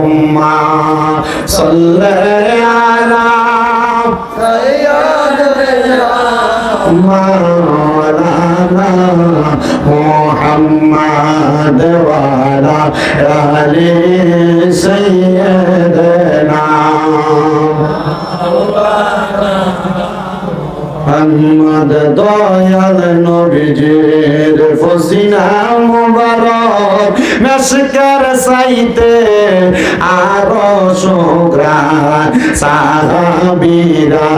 اللهم صل على مولانا محمد وعلى آل سيدنا মোহাম্মদ দয়াল নবীজির ফসিনা মুবারক মেশকার সাইতে আরও সুগ্রান সাহাবীরা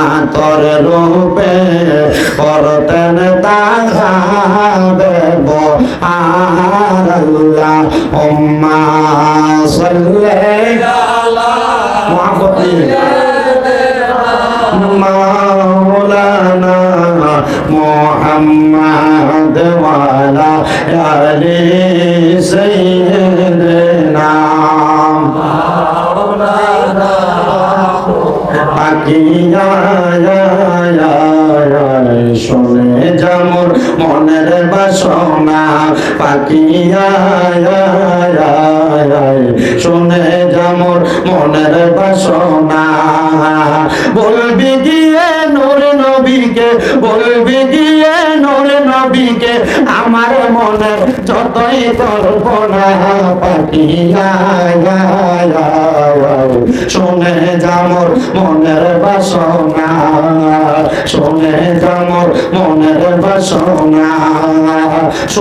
আতর রূপে করতেন তাহাবে আর আল্লাহ উম্মা সাল্লাল্লাহু আলাইহি ওয়া সাল্লাম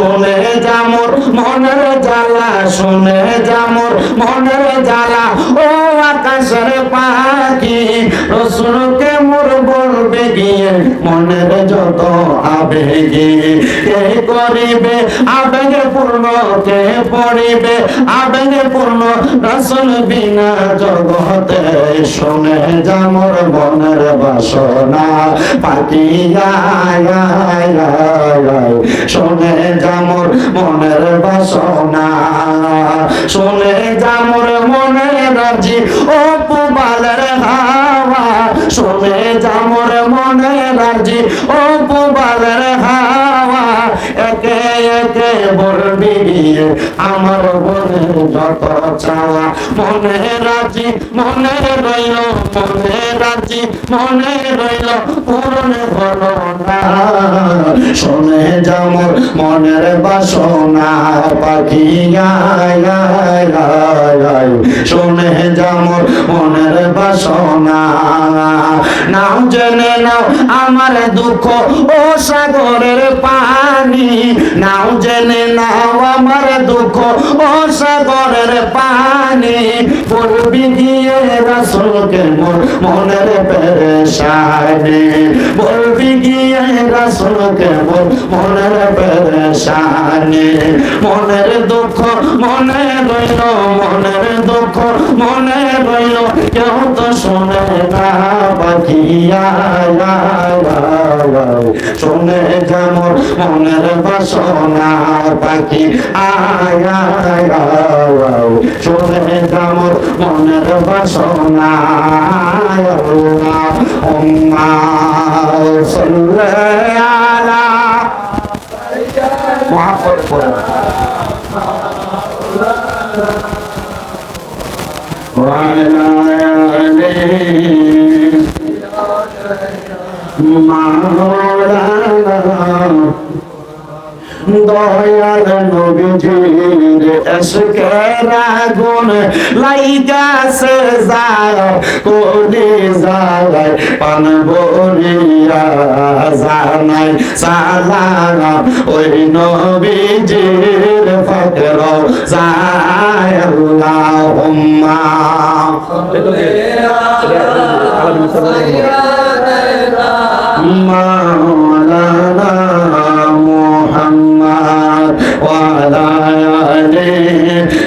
শুনে যামর মনের জ্বালা শুনে যামর মনের জ্বালা। ও আকাশের পাখি, রসুলকে মোর বলবে গিয়ে মনের যত আবেগে কে করিবে, আবেগে পূর্ণ কে পড়িবে, আবেগে পূর্ণ রসুল বিনা জগতে শুনে যামর মনের বাসনা। পাখিয়া শুনে যামর মনের বাসনা। শুনে যামর মনের রাজি, ও পুবালের হাওয়া। শুনে যামর মনের রাজি, ও পুবালের হাওয়া। একে একে বলবি আমার মনে যত চাওয়া। মনে রাজি, মনে রইল, মনে রাজি, মনে রইল পূরণ হলো না। শুনে যামর মনের বাসনা, পাখি আয় আয় আয় আয় শুনে যামর মনের বাসনা। নাও জেনে নাও আমার দুঃখ ও সাগরের পানি। নাও জেনে নাও আমার দুঃখ, ও সাগরের পানি। বলবি গিয়ে রাসুলকে মোর মনের পেরেশানি বলবি গিয়ে রাসুলকে মোর মনের পেরেশানি মনের দুঃখ, মনে রইল, মনের দুঃখ, মনে রইল। কেউ তো শুনে না পাখিয়া শুনে যেমন মনের বলব সোনার পাখি আয়া চলে দামর মনের বাসনা উম্মা সল্লালা মহাপর পড়া দয়াল নবীজির এসকের আগুন লাইগাছে যায় কোনে যায় পান বলিয়া জানাই সালাম ওই নবীজির ফকর যায় আল্লাহুম্মা আল্লাহ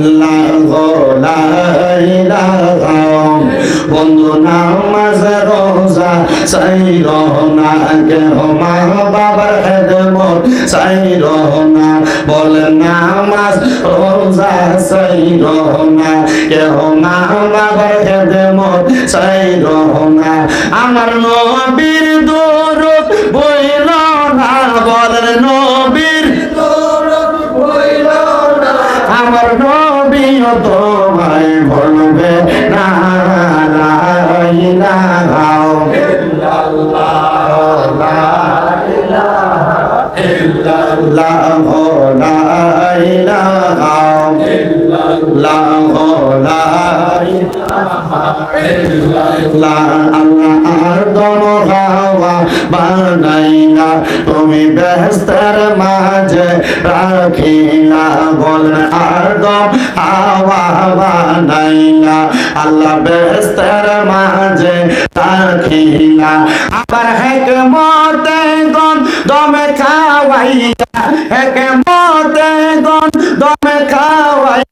লা ইলাহা বন্ধু নামাজ রোজা সাইর না কেহ মা বাবার খেদমত সাইর না, বল নামাজ, রোজা সাইর না কেহ মা বাবার খেদমত সাইর না। আমার নবীর দরুদ নবীও তোমায় বলবে না লা ইলাহা হাওয়া বানাইলা। তুমি ব্যস্তের মাঝে রাখিলা। বল আর দম হাওয়া বানাইলা। আল্লাহ ব্যস্তের মাঝে রাখিলা। আবার হেকমতে গন দমে খাওয়াইয়া হেকমতে গন দমে খাওয়াইয়া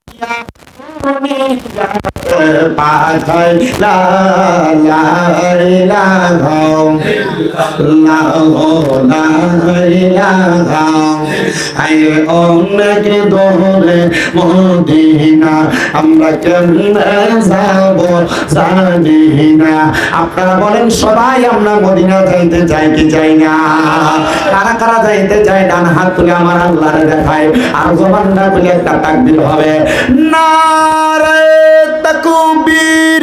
আমরা কেমনে জানি না আপনারা বলেন, সবাই আমরা মদিনা যাইতে চাই কি চাই না? কারা কারা যাইতে চাই ডান হাত তুলে আমার আল্লাহরে দেখায়, আর জবান না তুলে একটা হবে। নারে তাকবীর।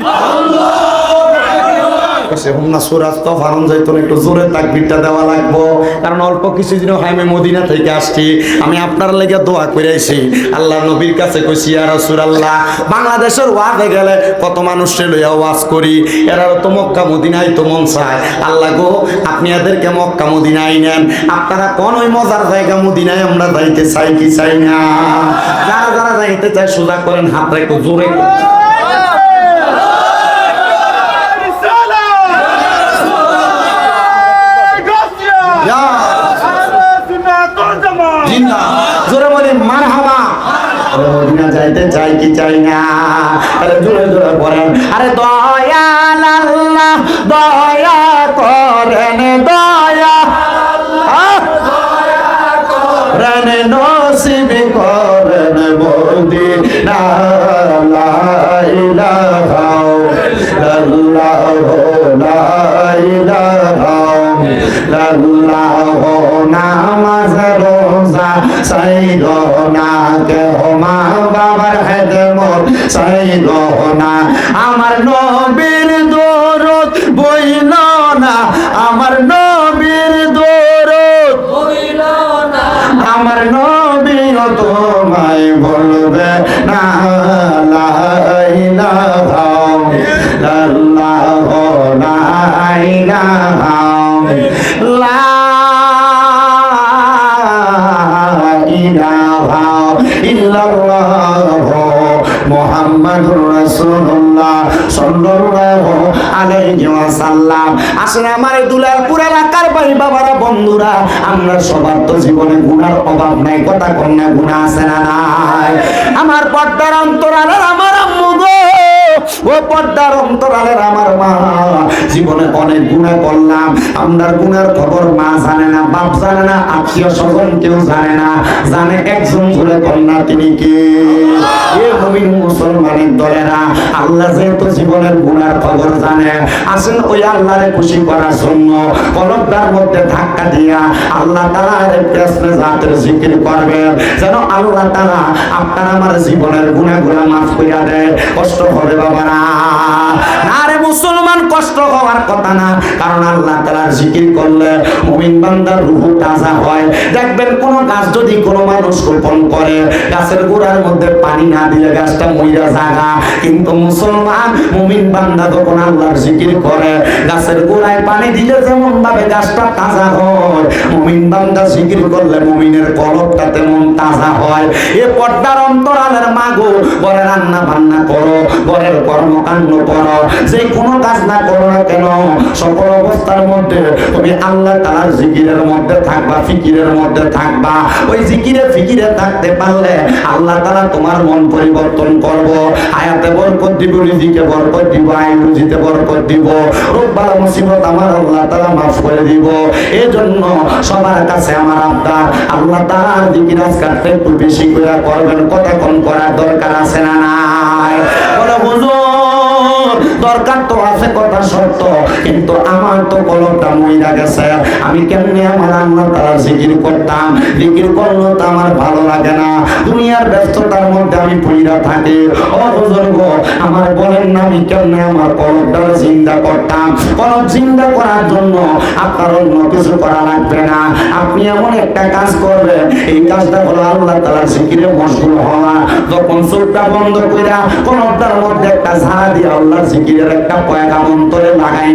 সে হুমনা সুরাজ তো ফারন যাইতো একটু জোরে তাকবিরটা দেওয়া লাগবো। কারণ অল্প কিছুদিন হয় আমি মদিনা থেকে আসছি। আমি আপনার লেগে দোয়া করে আইছি। আল্লাহ নবীর কাছে কইছি আর আল্লাহ বাংলাদেশের ওয়াজে গেলে কত মানুষে লইয়া ওয়াজ করি। এরা তো মক্কা মদিনায় তো মন চায়। আল্লাহ গো, আপনি এদেরকে মক্কা মদিনায় নেন। আপনারা কোন ওই মজার জায়গা মদিনায় আমরা যাইতে চাই কি চাই না? যারা যারা যাইতে চায়, সোজা করেন হাতটা একটু জোরে করে। ইয়া জিন্দা জোরে বলি মারহাবা আরে যাইতে চাই কি চাই না? আরে জোরে জোরে বলেন। আরে দয়াল আল্লাহ, দয়া করেন দয়া! করেন, নসিব করেন মদিনা সাইল না। আমার নবীর সাল্লাল্লাহু আমার বন্ধুরা, আমরা জীবনে অভাব নাই, কথা কন্যা গুণা আছে না পর্দার অন্তরালের আমার আম্মু ও পর্দার অন্তরালের আমার মা। জীবনে অনেক গুণা আমরার গুনার খবর মা জানে না, বাপ জানে না, আত্মীয় স্বজন কেউ জানে না। জানে একজন কন্যা তিনি কে? নবীন মুসলমানের দলেরা, আল্লাহ যেহেতু জীবনের খবর জানে, আসেন ওই আল্লাহরে খুশি করার জন্য কলকটার মধ্যে ধাক্কা দিয়া আল্লাহ তালা প্রেসনে জাতের জিকির যেন আল্লাহ তালা আপনার আমার জীবনের গুণাগুলা মাফ করিয়া দেয়। কষ্ট হবে বাবারা না। রে মুসলমান, কষ্ট হওয়ার কথা না। কারণ আল্লাহ তালার জিকির করলে মুমিন বান্দার রুহু তাজা হয়। দেখবেন কোন গাছ যদি কোনো মানুষ রোপণ করে, গাছের গোড়ার মধ্যে পানি না দিলে গাছটা মইরা জাগা। কিন্তু মুসলমান, মুমিন বান্দা যখন আল্লাহর জিকির করে, গাছের গোড়ায় পানি দিলে যেমন ভাবে গাছটা তাজা হয়, মুমিন বান্দা জিকির করলে মুমিনের কলবটা তেমন তাজা হয়। এ পর্দার অন্তরালের মাগো, ঘরে রান্না বান্না করো, ঘরের কর্মকাণ্ড করো। যে কোনো কাজ না করো না কেন, সকল অবস্থার মধ্যে তুমি আল্লাহ তাআলার জিকিরের মধ্যে থাকবা, ফিকিরের মধ্যে থাকবা। ওই জিকিরে, ফিকিরে থাকতে পারলে আল্লাহ তাআলা তোমার মন পরিবর্তন করব। আয়াতে বরকত দিব, রিজিকে বরকত দিব, আইন রুজিতে বরকত দিব। রোববার মুসিবত আমার আল্লাহ তাআলা মাফ করে দিব। এজন্য সবার কাছে আমার আবদার, আল্লাহ তাআলার জিকির আজকারটা একটু বেশি করে করবেন কম করার দরকার আছে না নাই? ahorcan কিন্তু আমার তো কলমটা মইরা গেছে। আমি কেমনে আমার আল্লাহ তাআলা জিকির করতাম? জিকির করলে তো আমার ভালো লাগে না। দুনিয়ার ব্যস্ততার মধ্যে আমি পইরা থাকি। ও হুজুর গো আমার বলেন না আমি কেমনে আমার কলমটা জিন্দা করতাম? কলম জিন্দা করার জন্য আপনার অন্য কিছু করা লাগবে না। আপনি এমন একটা কাজ করবেন, এই কাজটা হলো আল্লাহ তাআলার জিকিরে মশগুল হওয়া। যখন চোখটা বন্ধ কইরা কলমটার মধ্যে একটা ঝাড়া দিয়ে আল্লাহ জিকিরের একটা পয়গা অন্তরে লাগাইবেন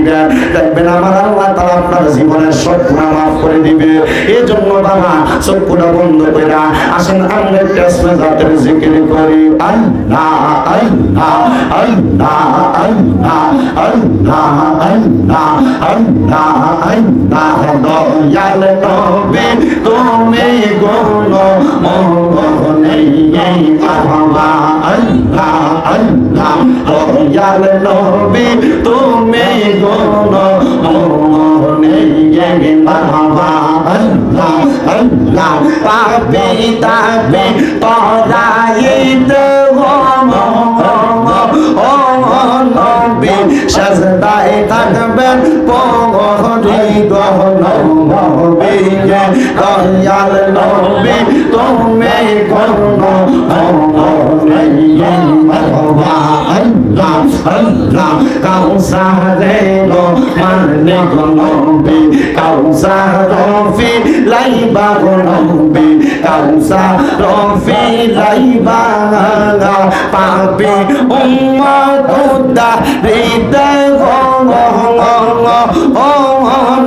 দেখবেন আমার আল্লাহ তাআলা আপনার জীবনের সব গুনাহ মাফ করে দিবে এই জন্য বাবা চোখটা বন্ধ কইরা আসেন আমরা একটা জাতের জিকির করি আল্লাহ আল্লাহ আল্লাহ আল্লাহ আল্লাহ আল্লাহ আল্লাহ আল্লাহ দয়াল নবী তুমি গুণ মোহনে আল্লাহ আল্লাহ আল্লাহ দয়াল নবী তুমি গুণ মনে বাবা আল্লাহ আল্লাহ পাবে তাবে পরাইত সাজদায় তুমি গুণ না কাউসা যেন মানে গনবি কাউসা রফি লাইবা গনবি কাউসা রফি লাইবা পাপি উম্মা দুদা রিদা গঙ্গ ও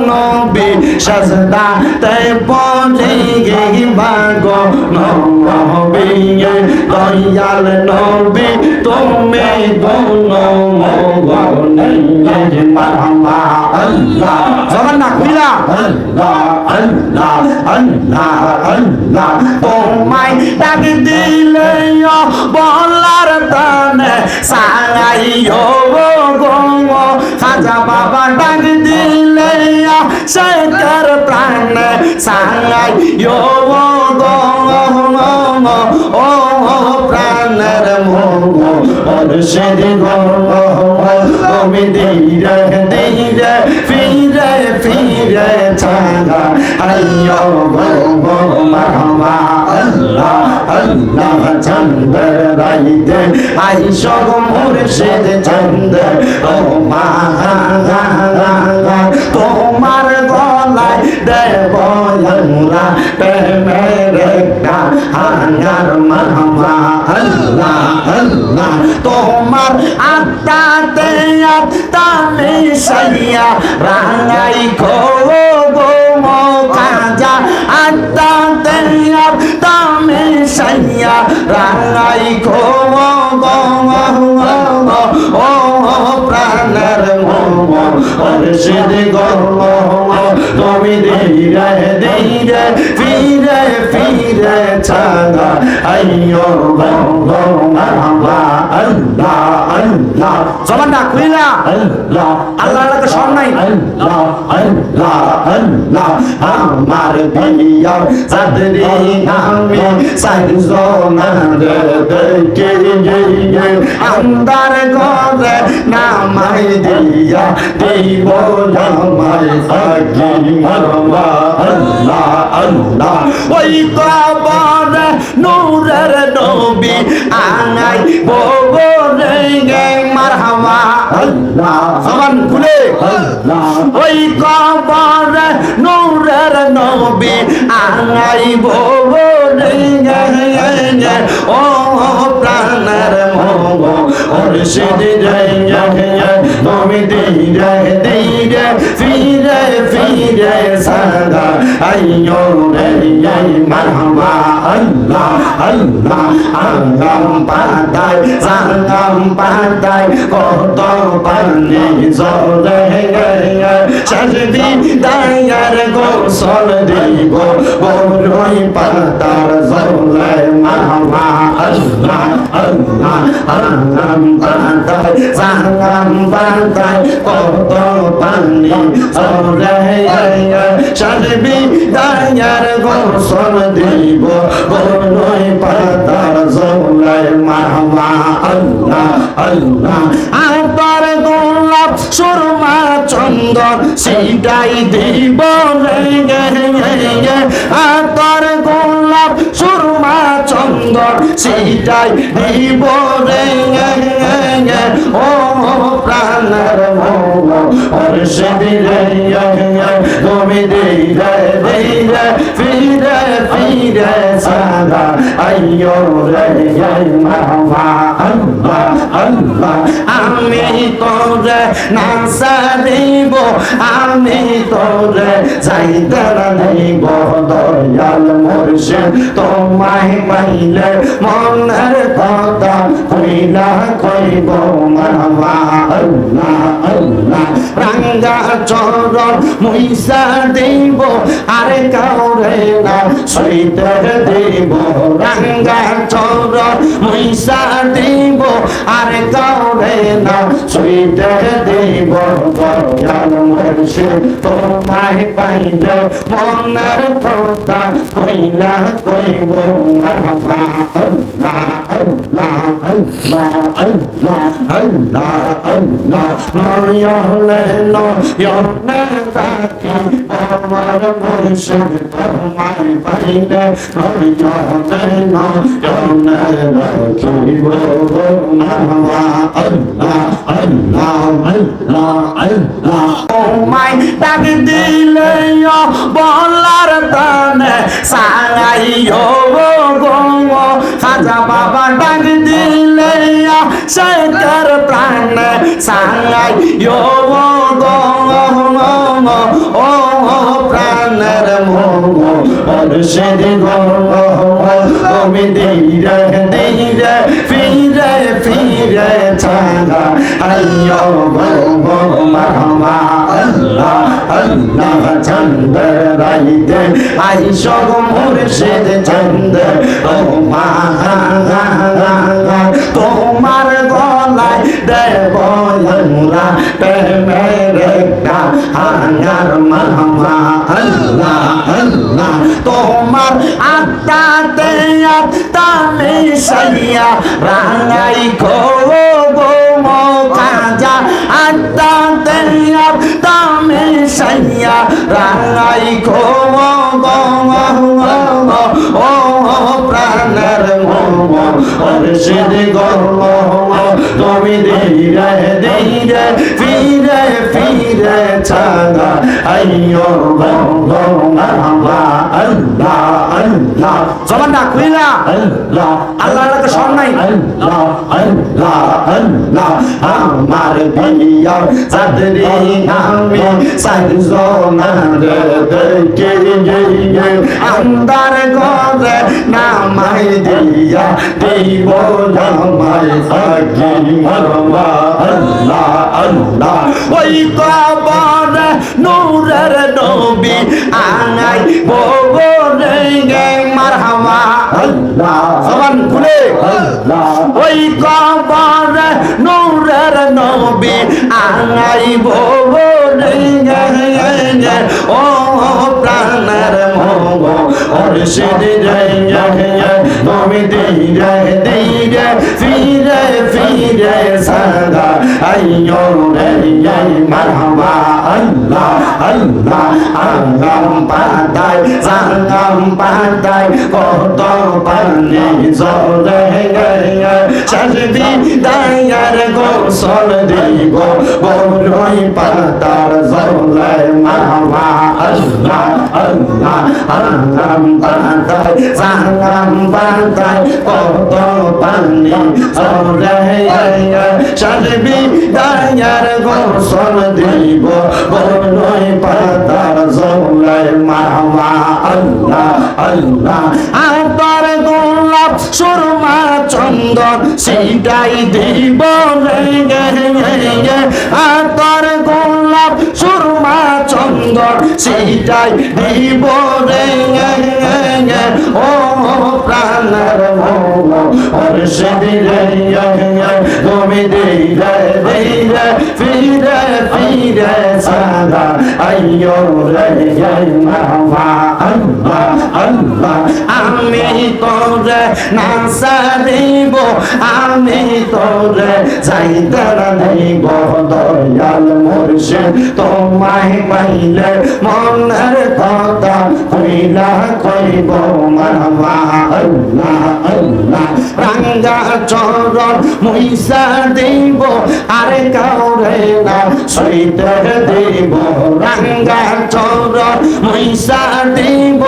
নবী সাজদা তে পৌঁছে গিবা গো নবী দয়াল নবী, তুমি গুণ মগনে মারহামা আল্লাহ, জবান না খুইলা আল্লাহ আল্লাহ আল্লাহ আল্লাহ, তোমায় ডাক দিলে বলার তানে সারাইও গো খাজা বাবা ডাক দিলে শঙ্কর প্রাণ সাঙ্গাই ও গো মুর্শিদ গো তুমি ধীরে ধীরে ফিরে ফিরে ছাগা আইয়ো গো গো মামা আল্লাহ আল্লাহ চন্দ রাইতে আইশো গো মুর্শিদ চন্দ ও মা তোমার গলায় দেব আমরা প্রেমের একটা হাঙ্গার মামা আল্লাহ আল্লাহ তোমার আত্মাতে আত্মা মিশাইয়া রাঙাই গো কাজা আত্মাতে আত্মা মিশাইয়া রাঙাই ও দিদার মুর্শিদ গল্ল তুমি ধীরে ধীরে ফিরে ফিরে ছাগা আইয় গঙ্গ আল্লাহ আল্লাহ। জবানটা খুলি না। আল্লাহ। আল্লাহকে সব নাই। আমার বিয়ার চাঁদরি নামে সাজনার দেখে আন্দার গরে নামাই দিয়া দেব নামাই সাকি মরমা। আল্লাহ। আল্লাহ। ওই কবর নূর আমার নবী আনাই বগো রেঙ্গে মারহামা আল্লাহ। সমান খুলে। ওই কবর নূরের নবী আনাই বগো রেঙ্গে ও প্রাণের মগ ওর সিদ্ধি রেঙ্গে তুমি দিরে দিরে ফিরে ফিরে সাগা আইয়ো রে মারহাবা, আল্লাহ আল্লাহ আঙ্গাম পাতায় সাঙ্গাম পাতায়, কত পানি জলে সাজবি দায়ার গোসল দিব বড়ই পাতার জলে মারহাবা, আল্লাহ আল্লাহ আঙ্গাম পাতায় সাঙ্গাম পাতায়, কত পানি জলে সাজবি দায়ার গোসল দিব। বড়ই পাতার জলে মারহাবা আল্লাহ আল্লাহ। আবার গোলাপ, সুরমা, চন্দন সেটাই দিব। রে গোলাপ, সুরমা, চন্দন সেটাই দিব। রে ও প্রাণের মৌ অর্ষে দিলে তুমি দিলে দিলে, ফিরে ফিরে সাদা। আইয়ো রে মামা আল্লাহ আল্লাহ। আমি তোরে নাসা দিব, আমি তোরে যাইতে দিব দয়াল মুর্শিদ, তোমায় পাইলে মনের কথা কইলা কইব মামা আল্লাহ আল্লাহ রাঙ্গা চরণ মুইসা দিব, আরে কাউরে না সইতে দিব। রাঙ্গা চরণ মুইসা দিব, আরে কাউরে না সইতে দিব দয়াল মুর্শিদ তোমায় পাইলে মনের কথা কইলা কইব আমার মুর্শিদ তোমায় পাইলে নয়নে নয়নে রাখিব মারহাবা তোমায় ডাক দিলে বলার তানে সারাইও গো খাজা বাবা ডাক দিলে শেখর প্রাণ সারাইও গো ও প্রাণের মোহ অর্ষের গো তুমি ধীরে ধীরে ফিরে ফিরে ছাড়া আইয়ো গো মামা আল্লাহ আল্লাহ চন্দ রাইতে আইসো মুর্শিদ চন্দ ও মা তোমার গলায় দেব আমরা প্রেমের একটা হাঙ্গার মামা আল্লাহ আল্লাহ তোমার আত্মাতে আত্মা মিশাইয়া রাঙাই গো গো মো কাজা আত্মাতে আত্মা মিশাইয়া রাঙাই গো গো ও প্রাণের অর্ষিদ গর্ব তুমি ধীরে ধীরে ফিরে ফিরে ছাগা, আইয়ো গো মামা আল্লাহ আল্লাহ। জবানটা খুলি না আল্লাহ। আল্লাহ সব নাই। আমার বিয়ার সাদরি নামে সাজনা রে দেখে গিয়ে আন্দার গরে নামাই দিয়া। দিব নামাই সাকি মারমা আল্লাহ আল্লাহ। ওই কবরে নূরের নবী আনাই ববরে গে মারহামা। আল্লাহ সবান খুলে। আল্লাহ। ওই কবরে নূরের নবী আনাই ববরে গে ও প্রাণের মোহ অর্ষিদ জয় তুমি ধীরে ধীরে ফিরে ফিরে সদা। আইয়ো রে মারহাবা, আল্লাহ আল্লাহ আঙ্গাম পাতায় সাঙ্গাম পাতায়, কত পানি জলে সাজবি দায়ার গোসল দিব বড়ই পাতার জলে মারহাবা, আল্লাহ। আল্লাহ আল্লাহ আরাম বান্দায় আতার গোলাপ সুরমা চন্দন সিটাই দেব রে গে আতার সেইটাই দিব রে ও প্রাণের মোর সেদিন তুমি দিলে দিলে ফিরে ফিরে সাদা আইয়ো রে মামা আল্লাহ আল্লাহ আমি তোরে নাসা দিব আমি তোরে যাইতে দিব দয়াল মুর্শিদ তোমায় পাইলে মনের কথা কইলা কইব মামা আল্লাহ আল্লাহ রাঙ্গা চরণ মুইসা দিব আরে কাউরে না সইতে দিব রাঙ্গা চরণ মুইসা দিব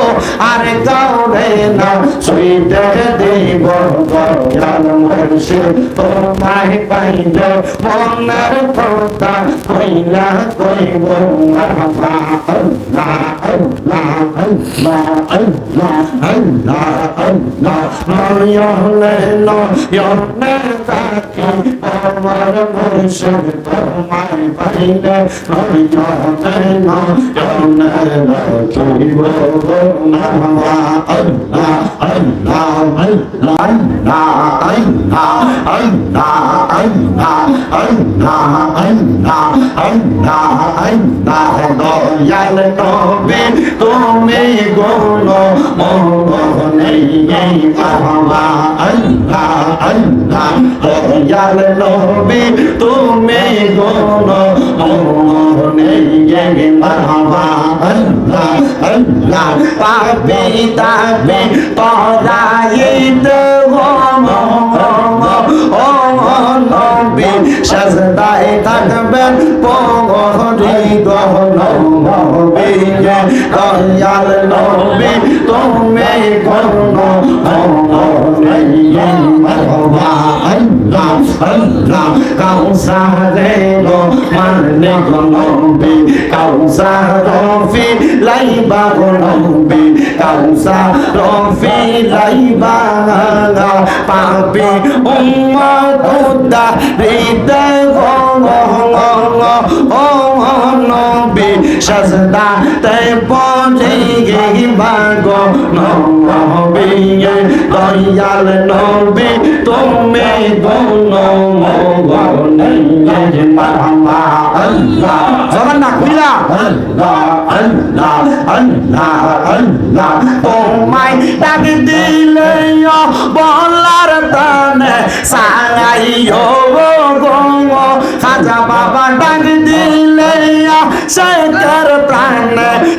আরে কাউরে না সইতে দিব দয়াল মুর্শিদ তোমায় পাইলে মনের কথা কইলা কইব মামা আল্লাহ আল্লাহ আল্লাহ আল্লাহ আল্লাহ আল্লাহ নয়নে নয়নে তাকি আমার মুর্শিদ তোমায় পাইলে নয়নে নয়নে রাখিব মামা আল্লাহ আল্লাহ আল্লাহ আল্লাহ আল্লাহ আল্লাহ আল্লাহ আল্লাহ আল্লাহ আল্লাহ দয়াল নবী তুমি গুণ মোহনে আল্লাহ আল্লাহ দয়াল নবী তুমি গুণ মোহনে বাবা। আল্লাহ আল্লাহ, পাপি তাপি তরাইতে ও নবী সাজদায় থাকবেন পগরি গহন কাউসারের মারনে গনবি কাউসার ফি লাইবা গনবি নবী কাউসার রফি লাইবা পাপি উম্মা খুদা হৃদে গো ও নবী সাজদা তে পড়ে গো নবী দয়াল নবী তুমি গুণ মগনে মামা আল্লাহ জবান না খুলা আল্লাহ আল্লাহ আল্লাহ আল্লাহ তোমায় ডাক দিলে বলার তানে সারাইও গো খাজা বাবা ডাক দিলে শেখর প্রাণ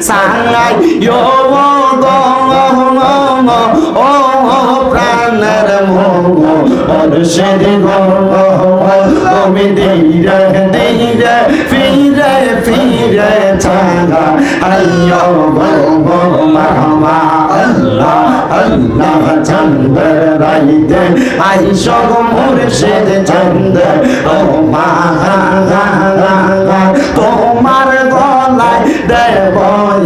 সারাইও গো ও প্রাণের মোহ অরশের গো। তুমি ধীরে ধীরে ফিরে আইয়ো গো গো মামা আল্লাহ আল্লাহ চন্দ রাইতে আইসো মুর্শিদ চন্দ ও মা তোমার গলায় দেব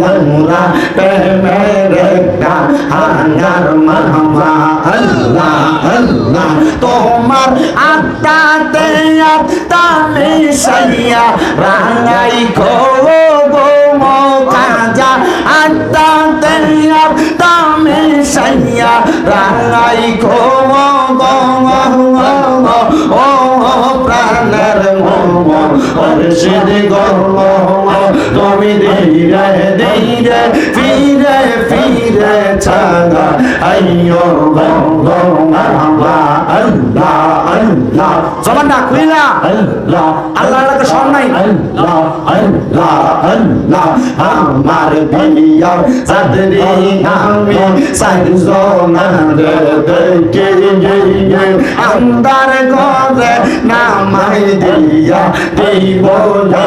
আমরা প্রেমের একটা হাঙ্গার মামা আল্লাহ আল্লাহ তোমার আত্মাতে আত্মা সাইয়া রাঙাই খোম কাজা আড্ডা তেয়া তামে সাইয়া রাঙাই খোম ও প্রাণের মোম অর্ষের গম তুমি ধীরে ধীরে ফিরে ফিরে ছাগা, আইয় গম আল্লাহ আল্লাহ। জবান না খুলি না। আল্লাহ আল্লাহকে সব নাই। আমার বিয়ার চাঁদরি আমি সাজনার দেখে গিয়ে আন্দার গজে নামাই দিয়া। দেব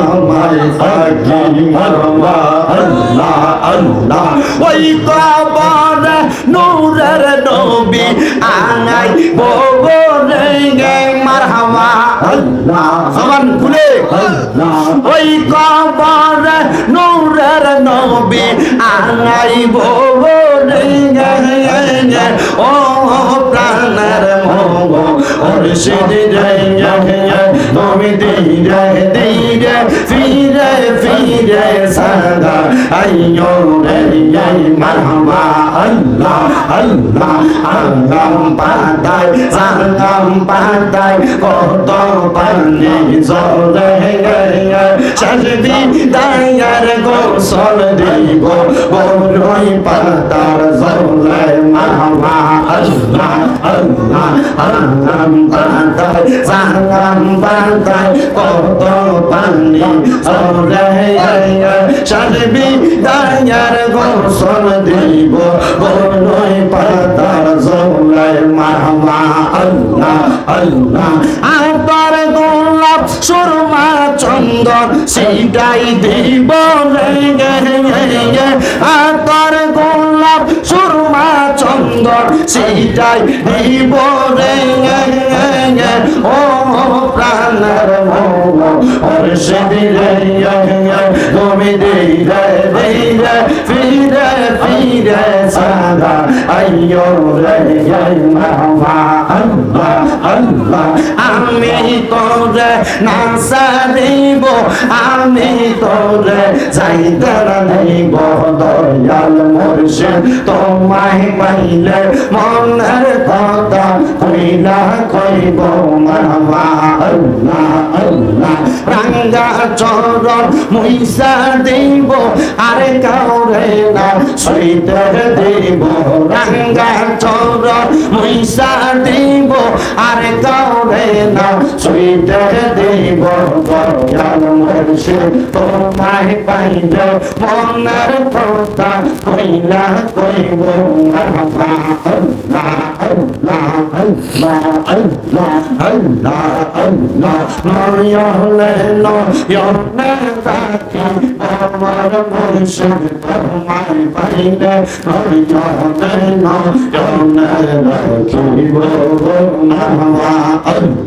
আমার সাকি মরবা আল্লাহ আল্লাহ ওই কবর নূরের নবী আনাই বগো রেঙ্গে মারহামা আল্লাহ সমান খুলে ওই কবর নূরের নবী আনাই বগো রেঙ্গে ও প্রাণের মগ ওর সিদ্ধি রেঙ্গে তুমি ধীরে ধীরে ফিরে ফিরে সদা। আইয়ো রে গে মারহাবা, আল্লাহ আল্লাহ আল্লাহ পাতায়, সালাম পাতায়, কত পানি জলে সাজবি দায়ার গোসল দিব বড়ই পাতার জলে মামা আল্লাহ আল্লাহ আল্লাহ পাতায়, সালাম পাতায়, কত পানি গোসল দিব আল্লাহ আতর গোলাপ, সুরমা, চন্দন, সেটাই দিব। আতর গোলাপ, সুরমা, চন্দন, সেটাই দিব। ও প্রাণের মৌ অর্ষে দিলে তুমি ধীরে ধীরে ফিরে ফিরে সাদা আইয়ো আমি তোরে নাসা দিব, আমি তোরে যাইতে নিব দয়াল মুর্শিদ, তোমায় পাইলে মনের কথা কইলা কইব, মামা, আল্লাহ আল্লাহ। রাঙ্গা চরণ মুইসা দিব, আরে কাউরে না সইতে দিব। রাঙ্গা চরণ মুইসা দিব, আরে কাউরে না সইতে দিব দয়াল মুর্শিদ তোমায় পাইলে মনের কথা কইলা কইব আল্লাহ আল্লাহ আল্লাহ আল্লাহ আল্লাহ আল্লাহ নয়নে তাকি আমার মুর্শিদ তোমায় পাইলে নয়নে রাখিব মারহাবা আল্লাহ